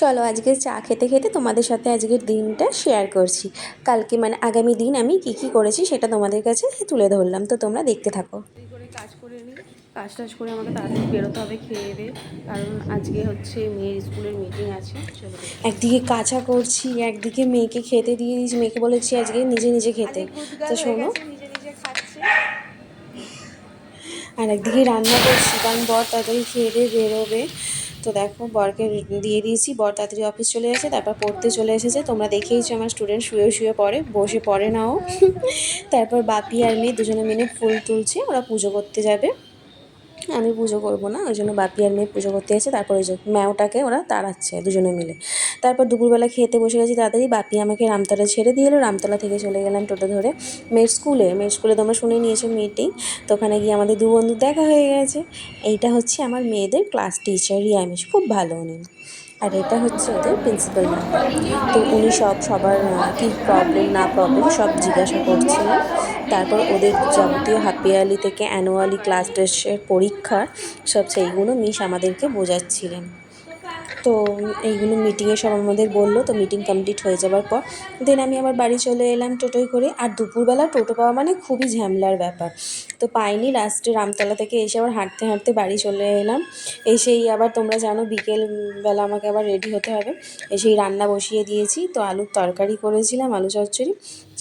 চলো আজকে চা খেতে খেতে তোমাদের সাথে আজকের দিনটা শেয়ার করছি। কালকে মানে আগামী দিন আমি কি কি করেছি সেটা তোমাদের কাছে তুলে ধরলাম। তো তোমরা দেখতে থাকো। করে কাজ করে নিই কাজ টাজ করে আমাকে তাড়াতাড়ি বেরোতে হবে খেয়ে দে। কারণ আজকে হচ্ছে মেয়ের স্কুলের মিটিং আছে একদিকে কাঁচা করছি একদিকে মেয়েকে খেতে দিয়ে দিয়েছি। মেয়েকে বলেছি আজকে নিজে নিজে খেতে। তো শোনো। আর একদিকে রান্না করছি কারণ বর তাড়াতাড়ি খেয়ে দিয়ে বেরোবে। তো দেখো, বরকে দিয়ে দিয়েছি। বর তাড়াতাড়ি অফিস চলে এসে তারপর পড়তে চলে এসেছে। তোমরা দেখেইছো আমার স্টুডেন্ট শুয়ে শুয়ে পড়ে, বসে পড়ে নাও তারপর বাপি আর মেয়ে দুজনে মিলে ফুল তুলছে, ওরা পুজো করতে যাবে। আমি পুজো করব না, ওই জন্য বাপি আর মেয়ে পুজো করতে এসে তারপর ওই যে ম্যাওটাকে ওরা তাড়াচ্ছে দুজনে মিলে। তারপর দুপুরবেলা খেতে বসে গেছি তাড়াতাড়ি, বাপি আমাকে রামতলা ছেড়ে দিয়ে এলো, রামতলা থেকে চলে গেলাম টোটো ধরে মেয়ের স্কুলে মেয়ের স্কুলে তোমরা শুনে নিয়েছো মিটিং তো ওখানে গিয়ে আমাদের দু বন্ধু দেখা হয়ে গেছে। এইটা হচ্ছে আমার মেয়েদের ক্লাস টিচার রিয়ামিশ খুব ভালো উনি। আর এটা হচ্ছে ওদের প্রিন্সিপাল ম্যাম তো উনি সব সবার কী প্রবলেম না প্রবলেম সব জিজ্ঞাসা করছিলেন তারপর ওদের যাবতীয় হাফ ইয়ারলি থেকে অ্যানুয়ালি ক্লাস টেস্টের পরীক্ষা, সব সেইগুলো মিস আমাদেরকে বোঝাচ্ছিলেন। তো এইগুলো মিটিংয়ে সব আমাদের বলল, তো মিটিং কমপ্লিট হয়ে যাবার পর দেন আমি আবার বাড়ি চলে এলাম টোটোয় করে। আর দুপুরবেলা টোটো পাওয়া মানে খুবই ঝামেলার ব্যাপার। তো পাইনি লাস্টে রামতলা থেকে এসে আবার হাঁটতে হাঁটতে বাড়ি চলে এলাম। এসেই আবার তোমরা জানো বিকেলবেলা আমাকে আবার রেডি হতে হবে। এসেই রান্না বসিয়ে দিয়েছি, তো আলুর তরকারি করেছিলাম, আলু চচ্চড়ি।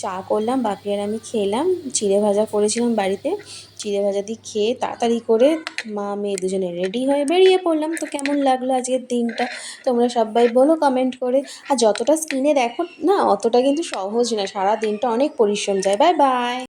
চা করলাম বাপি আর আমি খেলাম, চিড়ে ভাজা করেছিলাম বাড়িতে। চিড়ে ভাজা দিয়ে খেয়ে তাড়াতাড়ি করে মা, মেয়ে দুজনে রেডি হয়ে বেরিয়ে পড়লাম। তো কেমন লাগল আজকের দিনটা? তোমরা সবাই বলো কমেন্ট করে। আর যতটা স্ক্রিনে দেখো না, অতটা কিন্তু সহজ না সারা দিনটা অনেক পরিশ্রম যায়। Bye bye